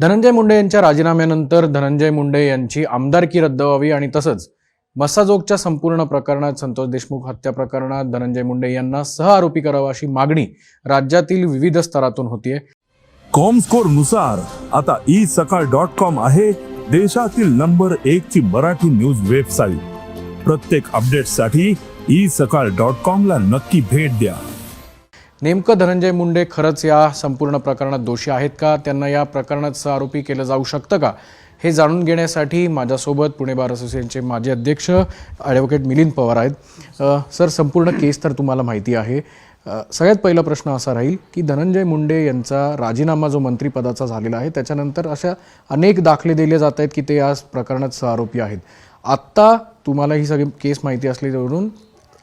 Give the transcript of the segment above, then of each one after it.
धनंजय मुंडे यांच्या राजीनाम्यानंतर धनंजय मुंडे यांची आमदारकी रद्द व्हावी आणि तसंच मस्साजोगच्या संपूर्ण प्रकरणात संतोष देशमुख हत्या प्रकरणात धनंजय मुंडे यांना सहआरोपी करावा अशी मागणी राज्यातील विविध स्तरातून होतीये. कॉमस्कोरनुसार आता ई सकाळ डॉट कॉम आहे देशातील नंबर एक ची मराठी न्यूज वेबसाईट प्रत्येक अपडेटसाठी ई सकाळ डॉट कॉम ला नक्की भेट द्या. नेमकं धनंजय मुंडे खरंच या संपूर्ण प्रकरणात दोषी आहेत का? त्यांना या प्रकरणात सहआरोपी केलं जाऊ शकतं का? हे जाणून घेण्यासाठी माझ्यासोबत पुणे बार असोसिएशनचे माजी अध्यक्ष ॲडव्होकेट मिलिंद पवार आहेत. सर संपूर्ण केस तर तुम्हाला माहिती आहे. सगळ्यात पहिला प्रश्न असा राहील की धनंजय मुंडे यांचा राजीनामा जो मंत्रिपदाचा झालेला आहे त्याच्यानंतर अशा अनेक दाखले दिले जात आहेत की ते या प्रकरणात सहआरोपी आहेत. आत्ता तुम्हाला ही सगळी केस माहिती असल्यावरून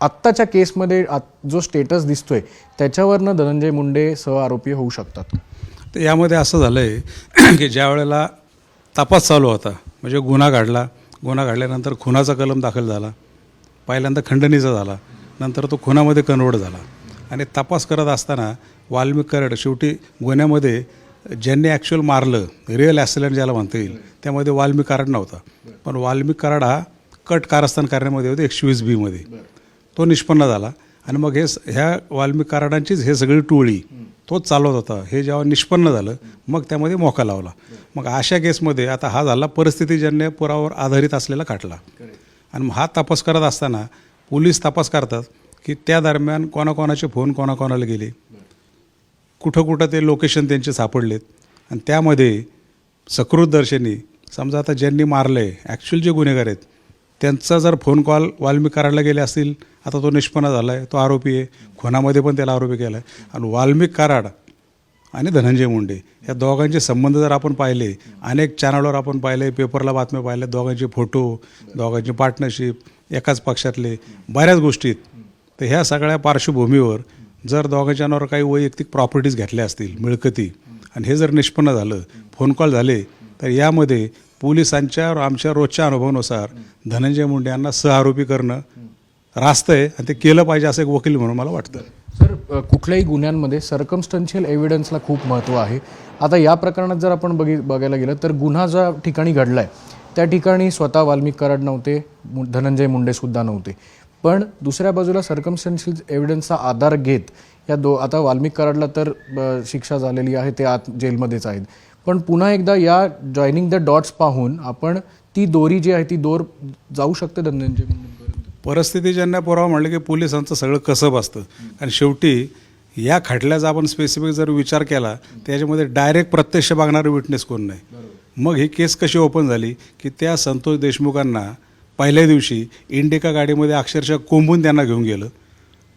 आत्ताच्या केसमध्ये आत- जो स्टेटस दिसतोय त्याच्यावरनं धनंजय मुंडे सह आरोपी होऊ शकतात. तर यामध्ये असं झालं आहे की ज्या वेळेला तपास चालू होता म्हणजे गुन्हा घडला गुन्हा घडल्यानंतर खुनाचा कलम दाखल झाला पहिल्यांदा खंडणीचा झाला नंतर तो खुनामध्ये कन्वर्ट झाला. आणि तपास करत असताना वाल्मिक कराड शेवटी गुन्ह्यामध्ये ज्यांनी ॲक्च्युअल मारलं रिअल ॲक्सिडेंट ज्याला म्हणता येईल त्यामध्ये वाल्मिक कराड नव्हता. पण वाल्मिक कराड हा कट कारस्थान करण्यामध्ये होते एकशे वीस बीमध्ये तो निष्पन्न झाला. आणि मग हे स- ह्या वाल्मिक कराडांचीच हे सगळी टोळी तोच चालवत होता. हे जेव्हा निष्पन्न झालं मग त्यामध्ये मोका लावला. मग अशा केसमध्ये आता हा झाला परिस्थितीजन्य पुरावर आधारित असलेला खटला. आणि मग हा तपास करत असताना पोलीस तपास करतात की त्या दरम्यान कोणाकोणाचे फोन कोणाकोणाला गेले. कुठं कुठं ते लोकेशन त्यांचे सापडलेत. आणि त्यामध्ये सकृतदर्शनी समजा आता ज्यांनी मारलं आहे ॲक्च्युअल जे गुन्हेगार आहेत त्यांचा जर फोन कॉल वाल्मिक कराडला गेले असतील आता तो निष्पन्न झाला आहे तो आरोपी आहे. खुनामध्ये पण त्याला आरोपी केला आहे आणि वाल्मिक कराड आणि धनंजय मुंडे या दोघांचे संबंध जर आपण पाहिले अनेक चॅनलवर आपण पाहिले पेपरला बातम्या पाहिल्या दोघांचे फोटो दोघांची पार्टनरशिप एकाच पक्षातले बऱ्याच गोष्टीत तर ह्या सगळ्या पार्श्वभूमीवर जर दोघांच्यावर काही वैयक्तिक प्रॉपर्टीज घेतल्या असतील मिळकती आणि हे जर निष्पन्न झालं फोन कॉल झाले तर यामध्ये पोलिसांच्या आमच्या रोजच्या अनुभवानुसार धनंजय मुंडे यांना सहआरोपी करणं रास्त आहे आणि ते केलं पाहिजे असं एक वकील म्हणून मला वाटतं. सर कुठल्याही गुन्ह्यांमध्ये सर्कमस्टन्शियल एव्हिडन्सला खूप महत्त्व आहे. आता या प्रकरणात जर आपण बघि बघायला गेलं तर गुन्हा ज्या ठिकाणी घडला आहे त्या ठिकाणी स्वतः वाल्मिक कराड नव्हते धनंजय मुंडेसुद्धा नव्हते. पण दुसऱ्या बाजूला सर्कमस्टन्शियल एव्हिडन्सचा आधार घेत या दो आता वाल्मिक कराडला तर शिक्षा झालेली आहे ते आत जेलमध्येच आहेत. पण पुन्हा एकदा या जॉईनिंग द डॉट्स पाहून आपण ती दोरी जी आहे ती दोर जाऊ शकते धनंजय परिस्थितीजन्य पुरावा म्हणलं की पोलिसांचं सगळं कसब असतं. आणि शेवटी या खटल्याचा आपण स्पेसिफिक जर विचार केला तर याच्यामध्ये डायरेक्ट प्रत्यक्ष बघणारे विटनेस कोण नाही. मग ही केस कशी ओपन झाली? की त्या संतोष देशमुखांना पहिल्या दिवशी इंडिका गाडीमध्ये अक्षरशः कोंबून त्यांना घेऊन गेलं.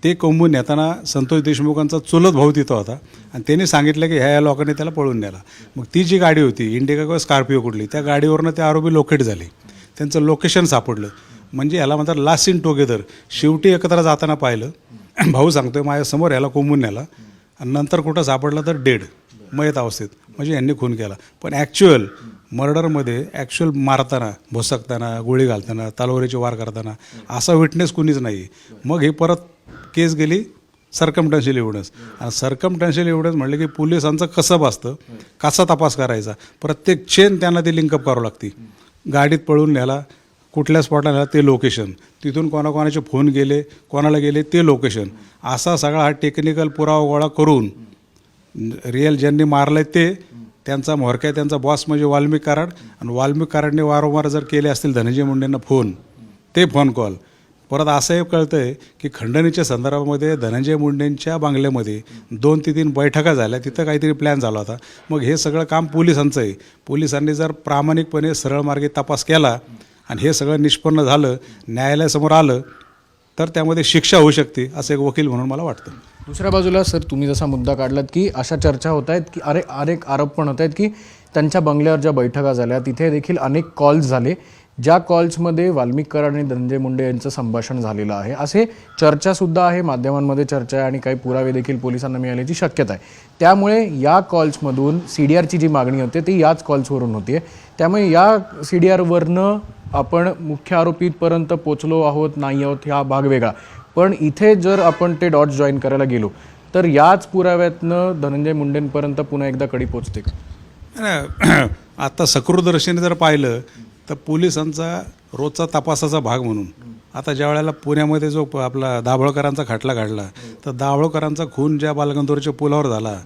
ते कोंबून नेताना संतोष देशमुखांचा चुलत भाऊ तिथं होता. आणि त्यांनी सांगितलं की ह्या या लोकांनी त्याला पळून नेला. मग ती जी गाडी होती इंडिका किंवा स्कॉर्पिओ कुठली त्या गाडीवरनं ते आरोपी लोकेट झाले. त्यांचं लोकेशन सापडलं. म्हणजे ह्याला म्हणतात लास्ट इन टुगेदर शेवटी एकत्र जाताना पाहिलं. भाऊ सांगतोय माझ्यासमोर ह्याला कोंबून नेला. आणि नंतर कुठं सापडलं तर डेड मयत अवस्थेत. म्हणजे यांनी खून केला. पण ॲक्च्युअल मर्डरमध्ये ॲक्च्युअल मारताना भोसकताना गोळी घालताना तलवारीचे वार करताना असा विटनेस कुणीच नाही मग हे परत केस गेली सरकमटन्शियल एव्हिडन्स आणि सरकमटन्शियल एव्हिडन्स म्हणलं की पोलिसांचं कसब असतं. कसा तपास करायचा? प्रत्येक चेन त्यांना ती लिंकअप करावं लागते. गाडीत पळून न्याला कुठल्या स्पॉटला न्याला ते लोकेशन तिथून कोणाकोणाचे फोन गेले कोणाला गेले ते लोकेशन असा सगळा हा टेक्निकल पुरावा गोळा करून रिअल ज्यांनी मारलं ते त्यांचा म्होरक्या त्यांचा बॉस म्हणजे वाल्मिक कराड. आणि वाल्मिक कराडने वारंवार जर केले असतील धनंजय मुंडेंना फोन ते फोन कॉल परत असंही कळतं आहे की खंडणीच्या संदर्भामध्ये धनंजय मुंडेंच्या बांगल्यामध्ये दोन ते तीन बैठका झाल्या. तिथं काहीतरी प्लॅन झाला होता. मग हे सगळं काम पोलिसांचं आहे. पोलिसांनी जर प्रामाणिकपणे सरळ मार्गे तपास केला आणि हे सगळं निष्पन्न झालं न्यायालयासमोर आलं तर त्यामध्ये शिक्षा होऊ शकते असं एक वकील म्हणून मला वाटतं. दुसऱ्या बाजूला सर तुम्ही जसा मुद्दा काढलात की अशा चर्चा होत आहेत की अरे अनेक आरोप पण होत आहेत की त्यांच्या बंगल्यावर ज्या बैठका झाल्या तिथे देखील अनेक कॉल्स झाले. ज्या कॉल्समध्ये वाल्मिक आणि धनंजय मुंडे यांचं संभाषण झालेलं आहे असे चर्चासुद्धा आहे माध्यमांमध्ये चर्चा आहे आणि काही पुरावे देखील पोलिसांना मिळाल्याची शक्यता आहे. त्यामुळे या कॉल्समधून सी डी आरची जी मागणी होते ती याच कॉल्सवरून होती त्यामुळे या सी डी आरवरनं आपण मुख्य आरोपीपर्यंत पोचलो आहोत नाही आहोत हा भाग वेगळा. पण इथे जर आपण ते डॉट्स जॉईन करायला गेलो तर याच पुराव्यातनं धनंजय मुंडेंपर्यंत पुन्हा एकदा कडी पोचते आता सकृदर्शने जर पाहिलं तर पोलिसांचा रोजचा तपासाचा भाग म्हणून. आता ज्या वेळेला पुण्यामध्ये जो प- आपला दाभोळकरांचा खटला घडला तर दाभोळकरांचा खून ज्या बालगंधोरच्या पुलावर झाला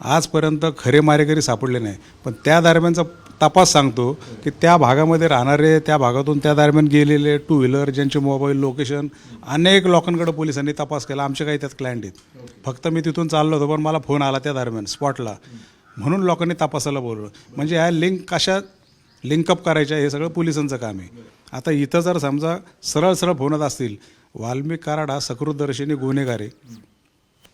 आजपर्यंत खरे मारेकरी सापडले नाही. पण त्या दरम्यानचा तपास सांगतो की त्या भागामध्ये राहणारे त्या भागातून त्या दरम्यान गेलेले टू व्हीलर ज्यांचे मोबाईल लोकेशन अनेक लोकांकडे पोलिसांनी तपास केला. आमचे काही त्यात क्लायंट आहेत. फक्त मी तिथून चाललो होतो पण मला फोन आला त्या दरम्यान स्पॉटला म्हणून लोकांनी तपासाला बोलवलं. म्हणजे ह्या लिंक कशा लिंकअप करायच्या हे सगळं पोलिसांचं काम आहे. आता इथं जर समजा सरळ सरळ फोनत असतील वाल्मिक कराड हा सकृतदर्शनी गुन्हेगार आहे.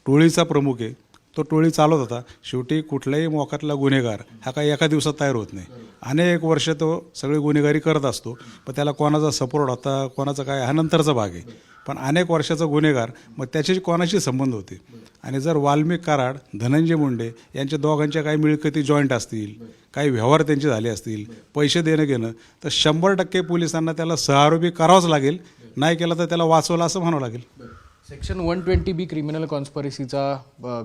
टोळीचा प्रमुख आहे. तो टोळी चालवत होता. शेवटी कुठल्याही मोकातला गुन्हेगार हा काही एका दिवसात तयार होत नाही. अनेक वर्ष तो सगळी गुन्हेगारी करत असतो पण त्याला कोणाचा सपोर्ट होता कोणाचा काय हा नंतरचा भाग आहे. पण अनेक वर्षाचा गुन्हेगार मग त्याच्याशी कोणाशी संबंध होते? आणि जर वाल्मिक कराड धनंजय मुंडे यांच्या दोघांच्या काही मिळकती जॉईंट असतील काही व्यवहार त्यांचे झाले असतील पैसे देणं घेणं तर शंभर टक्के पोलिसांना त्याला सहआरोपी करावाच लागेल. नाही केलं तर त्याला वाचवलं असं म्हणावं लागेल. Section one twenty B criminal कॉन्स्परसीचा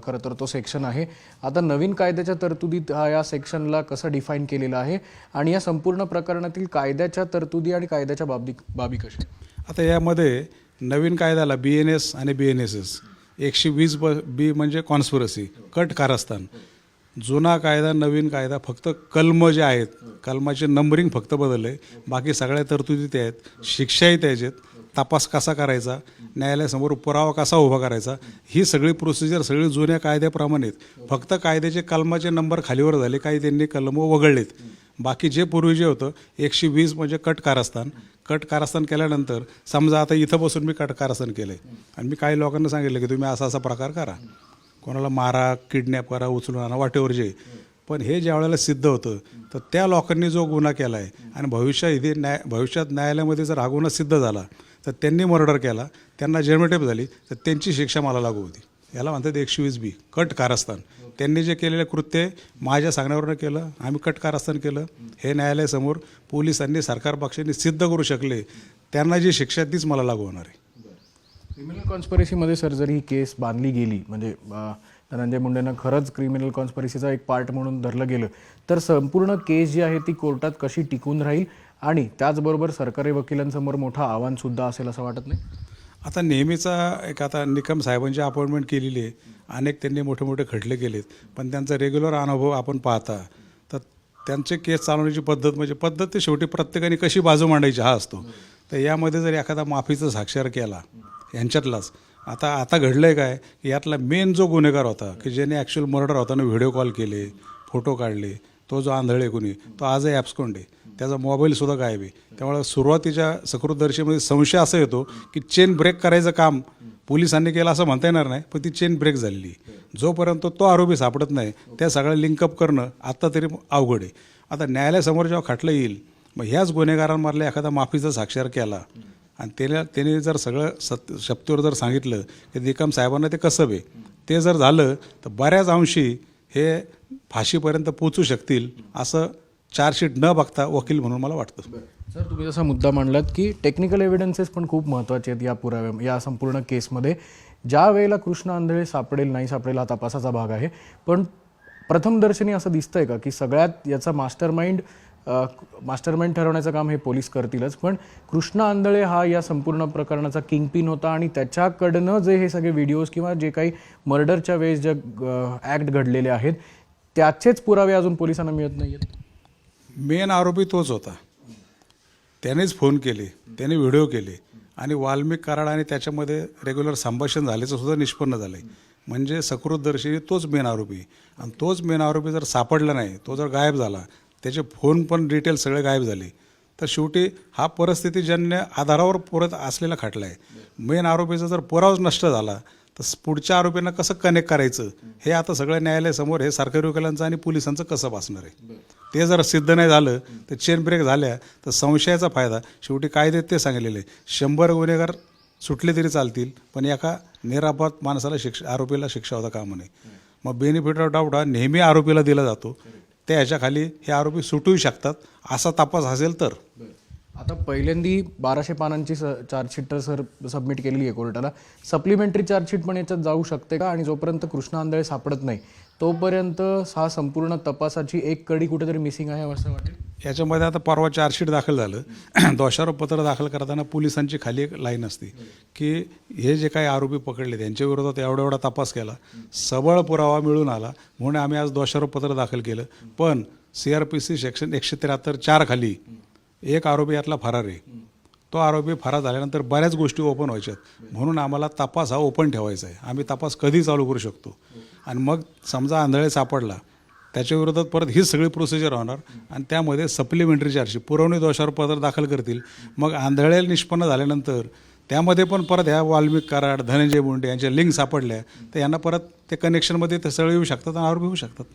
खरं तर तो सेक्शन आहे. आता नवीन कायद्याच्या तरतुदीत हा या सेक्शनला कसं डिफाईन केलेलं आहे आणि या संपूर्ण प्रकरणातील कायद्याच्या तरतुदी आणि कायद्याच्या बाबी बाबी कशा आता यामध्ये नवीन कायद्याला बी एन एस आणि बी एन एस एस एकशे वीस ब बी म्हणजे कॉन्स्पिरसी कट कारस्थान. जुना कायदा नवीन कायदा फक्त कलम जे आहेत कलमाचे नंबरिंग फक्त बदलले. बाकी सगळ्या तरतुदी त्या आहेत शिक्षाही त्याचे आहेत तपास कसा करायचा? न्यायालयासमोर पुरावा कसा उभा करायचा? ही सगळी प्रोसिजर सगळी जुन्या कायद्याप्रमाणे फक्त कायद्याचे कलमाचे नंबर खालीवर झाले काही त्यांनी कलम वगळलेत. बाकी जे पूर्वी जे होतं एकशे वीस म्हणजे कट कारस्थान. कट कारस्थान केल्यानंतर समजा आता इथं बसून मी कट कारस्थान केलं आहे आणि मी काही लोकांना सांगितलं की तुम्ही असा असा प्रकार करा. कोणाला मारा किडनॅप करा उचलून आणा वाटेवर जे. पण हे ज्या वेळेला सिद्ध होतं तर त्या लोकांनी जो गुन्हा केला आहे आणि भविष्यात इथे न्याय भविष्यात न्यायालयामध्ये जर हा गुन्हा सिद्ध झाला तर त्यांनी मर्डर केला त्यांना जन्मटेप झाली तर त्यांची शिक्षा मला लागू होती. याला म्हणतात एकशे वीस बी कट कारस्थान. त्यांनी जे केलेले कृत्य माझ्या सांगण्यावरनं केलं आम्ही कट कारस्थान केलं. हे न्यायालयासमोर पोलिसांनी सरकार पक्षांनी सिद्ध करू शकले. त्यांना जी शिक्षा तीच मला लागू होणार आहे. क्रिमिनल कॉन्स्परसीमध्ये सर जर ही केस बांधली गेली म्हणजे धनंजय मुंडेंना खरंच क्रिमिनल कॉन्स्परसीचा एक पार्ट म्हणून धरलं गेलं तर संपूर्ण केस जी आहे ती कोर्टात कशी टिकून राहील? आणि त्याचबरोबर सरकारी वकिलांसमोर मोठं आव्हानसुद्धा असेल असं वाटत नाही? आता नेहमीचा एक आता निकम साहेबांची अपॉइंटमेंट केलेली आहे. अनेक त्यांनी मोठे मोठे खटले केलेत. पण त्यांचा रेग्युलर अनुभव आपण पाहता तर त्यांचे केस चालवण्याची पद्धत म्हणजे पद्धत ते शेवटी प्रत्येकाने कशी बाजू मांडायची हा असतो. तर यामध्ये जर एखादा माफीचा साक्षर केला यांच्यातलाच आता आता घडलं आहे काय? की यातला मेन जो गुन्हेगार होता की ज्याने ॲक्च्युअल मर्डर होताना व्हिडिओ कॉल केले फोटो काढले तो जो आंधळे कोणी तो आजही ॲप्सकोंड आहे. त्याचा मोबाईलसुद्धा गायब आहे. त्यामुळे सुरुवातीच्या सकृतदर्शीमध्ये संशय असा येतो की चेन ब्रेक करायचं काम पोलिसांनी केलं असं म्हणता येणार नाही पण ती चेन ब्रेक झालेली जोपर्यंत तो आरोपी सापडत नाही त्या सगळ्या लिंकअप करणं आत्ता तरी अवघड आहे. आता न्यायालयासमोर जेव्हा खटलं येईल मग ह्याच गुन्हेगारांमधल्या एखादा माफीचा साक्षर केला. आणि त्याला त्याने जर सगळं सत्य शक्तीवर जर सांगितलं की निकम साहेबांना ते कसं आहे ते जर झालं तर बऱ्याच अंशी हे फाशीपर्यंत पोचू शकतील असं चार्जशीट न बघता वकील म्हणून मला वाटतं. सर तुम्ही जसा मुद्दा मांडलात की टेक्निकल एव्हिडन्सेस पण खूप महत्त्वाचे आहेत या पुराव्या या संपूर्ण केसमध्ये. ज्या वेळेला कृष्ण आंधळे सापडेल नाही सापडेल हा तपासाचा भाग आहे. पण प्रथमदर्शनी असं दिसतंय का की सगळ्यात याचा मास्टर माइंड मास्टर माइंड ठरवण्याचं काम हे पोलीस करतीलच. पण कृष्ण आंधळे हा या संपूर्ण प्रकरणाचा किंगपिन होता आणि त्याच्याकडनं जे हे सगळे व्हिडिओज किंवा जे काही मर्डरच्या वेळेस ज्या ॲक्ट घडलेले आहेत त्याचेच पुरावे अजून पोलिसांना मिळत नाही आहेत मेन आरोपी तोच होता. त्यानेच फोन केले त्याने व्हिडिओ केले आणि वाल्मिक कराड आणि त्याच्यामध्ये रेग्युलर संभाषण झाल्याचं सुद्धा निष्पन्न झालं आहे म्हणजे सकृतदर्शी तोच मेन आरोपी. आणि तोच मेन आरोपी जर सापडला नाही तो जर गायब झाला त्याचे फोन पण डिटेल सगळे गायब झाले. तर शेवटी हा परिस्थितीजन्य आधारावर पुरत असलेला खटला आहे मेन आरोपीचा जर पुरावाच नष्ट झाला तर पुढच्या आरोपींना कसं कनेक्ट करायचं? हे आता सगळ्या न्यायालयासमोर हे सरकारी वकिलांचं आणि पोलिसांचं कसं भासणार आहे? ते जर सिद्ध नाही झालं तर चेन ब्रेक झाल्या तर संशयाचा फायदा. शेवटी कायदेत ते सांगितलेले. शंभर गुन्हेगार सुटले तरी चालतील पण एका निरापद माणसाला शिक्षा आरोपीला शिक्षा होता कामा नये. मग बेनिफिट ऑफ डाऊट हा नेहमी आरोपीला दिला जातो. त्या ह्याच्याखाली हे आरोपी सुटूही शकतात असा तपास असेल तर. आता पहिल्यांदी बाराशे पानांची स चार्जशीट तर सर सबमिट केलेली आहे कोर्टाला. सप्लिमेंटरी चार्जशीट पण याच्यात जाऊ शकते का? आणि जोपर्यंत कृष्ण आंधळे सापडत नाही तोपर्यंत हा संपूर्ण तपासाची एक कडी कुठेतरी मिसिंग आहे असं वाटेल? याच्यामध्ये आता परवा चार्जशीट दाखल झालं. दोषारोपपत्र दाखल करताना पोलिसांची खाली एक लाईन असते की हे जे काही आरोपी पकडले त्यांच्या विरोधात एवढा एवढा तपास केला. सबळ पुरावा मिळून आला म्हणून आम्ही आज दोषारोपपत्र दाखल केलं. पण C R P C section एकशे त्र्याहत्तर चार खाली एक आरोपी यातला फरार आहे. तो आरोपी फरार झाल्यानंतर बऱ्याच गोष्टी ओपन व्हायच्यात. म्हणून आम्हाला तपास हा ओपन ठेवायचा आहे. आम्ही तपास कधी चालू करू शकतो? आणि मग समजा आंधळे सापडला त्याच्या विरोधात परत ही सगळी प्रोसिजर होणार. आणि त्यामध्ये सप्लिमेंटरी चार्जशीट पुरवणी दोषावर पत्र दाखल करतील. मग आंधळे निष्पन्न झाल्यानंतर त्यामध्ये पण परत ह्या वाल्मिक कराड धनंजय मुंडे यांच्या लिंक सापडल्या. तर यांना परत ते कनेक्शनमध्ये ते सगळे येऊ शकतात आणि आरोपी होऊ शकतात.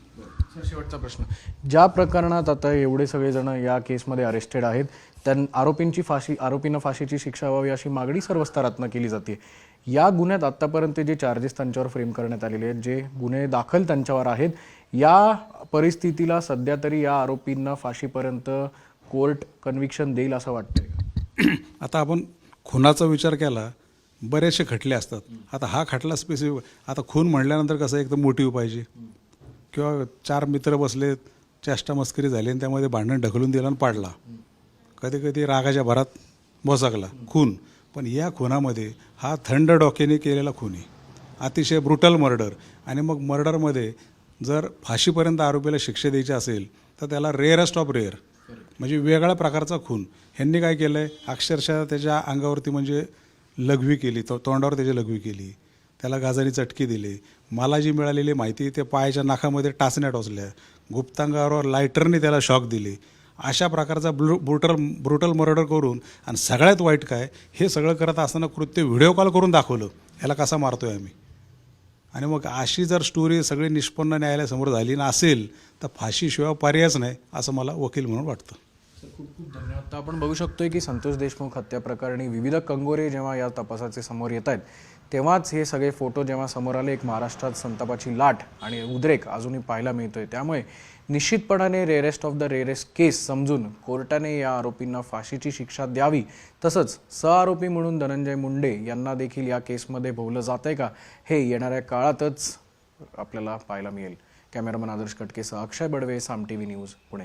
सर, शेवटचा प्रश्न. ज्या प्रकरणात आता एवढे सगळेजण या केसमध्ये अरेस्टेड आहेत त्या आरोपींची फाशी आरोपींना फाशीची शिक्षा व्हावी अशी मागणी सर्व स्तरातनं केली जाते. या गुन्ह्यात आत्तापर्यंत जे चार्जेस त्यांच्यावर फ्रेम करण्यात आलेले आहेत जे गुन्हे दाखल त्यांच्यावर आहेत या परिस्थितीला सध्या तरी या आरोपींना फाशीपर्यंत कोर्ट कन्व्हिक्शन देईल असं वाटतंय. आता आपण खुनाचा विचार केला बरेचसे खटले असतात. आता हा खटला स्पेसिफिक आता खून म्हणल्यानंतर कसं एक तर मोटिव्ह पाहिजे किंवा चार मित्र बसले चेष्टा मस्करी झाली आणि त्यामध्ये भांडण ढकलून दिलं आणि पाडला. कधी कधी रागाच्या भरात बसकला खून. पण या खुनामध्ये हा थंड डोक्याने केलेला खून आहे. अतिशय ब्रुटल मर्डर आणि मग मर्डरमध्ये जर फाशीपर्यंत आरोपीला शिक्षा द्यायची असेल तर त्याला रेअरेस्ट ऑफ रेअर म्हणजे वेगळ्या प्रकारचा खून. ह्यांनी काय केलं आहे अक्षरशः त्याच्या अंगावरती म्हणजे लघवी केली तो तोंडावर त्याची लघवी केली. त्याला गाजारी चटकी दिली. मला जी मिळालेली माहिती ते पायाच्या नाकामध्ये टाचण्या टोचल्या. गुप्तांगावर लायटरने त्याला शॉक दिली. अशा प्रकारचा ब्लू ब्रुटल ब्रुटल मर्डर करून आणि सगळ्यात वाईट काय हे सगळं करत असताना कृत्य व्हिडिओ कॉल करून दाखवलं. ह्याला कसा मारतोय आम्ही? आणि मग अशी जर स्टोरी सगळी निष्पन्न न्यायालयासमोर झाली नसेल तर फाशीशिवाय पर्यायच नाही असं मला वकील म्हणून वाटतं. खूप खूप धन्यवाद. तर आपण बघू शकतोय की संतोष देशमुख हत्या प्रकरणी विविध कंगोरे जेव्हा या तपासाचे समोर येत आहेत तेव्हाच हे सगळे फोटो जेव्हा समोर आले एक महाराष्ट्रात संतापाची लाट आणि उद्रेक अजूनही पाहायला मिळतोय. त्यामुळे निश्चितपणाने rarest of the rarest case समजून कोर्टाने या आरोपींना फाशीची शिक्षा द्यावी तसंच सहआरोपी म्हणून धनंजय मुंडे यांना देखील या केसमध्ये भोवलं जात आहे का हे येणाऱ्या काळातच आपल्याला पाहायला मिळेल. Cameraman Adarsh कटकेसह Akshay Badve Saam T V news Pune.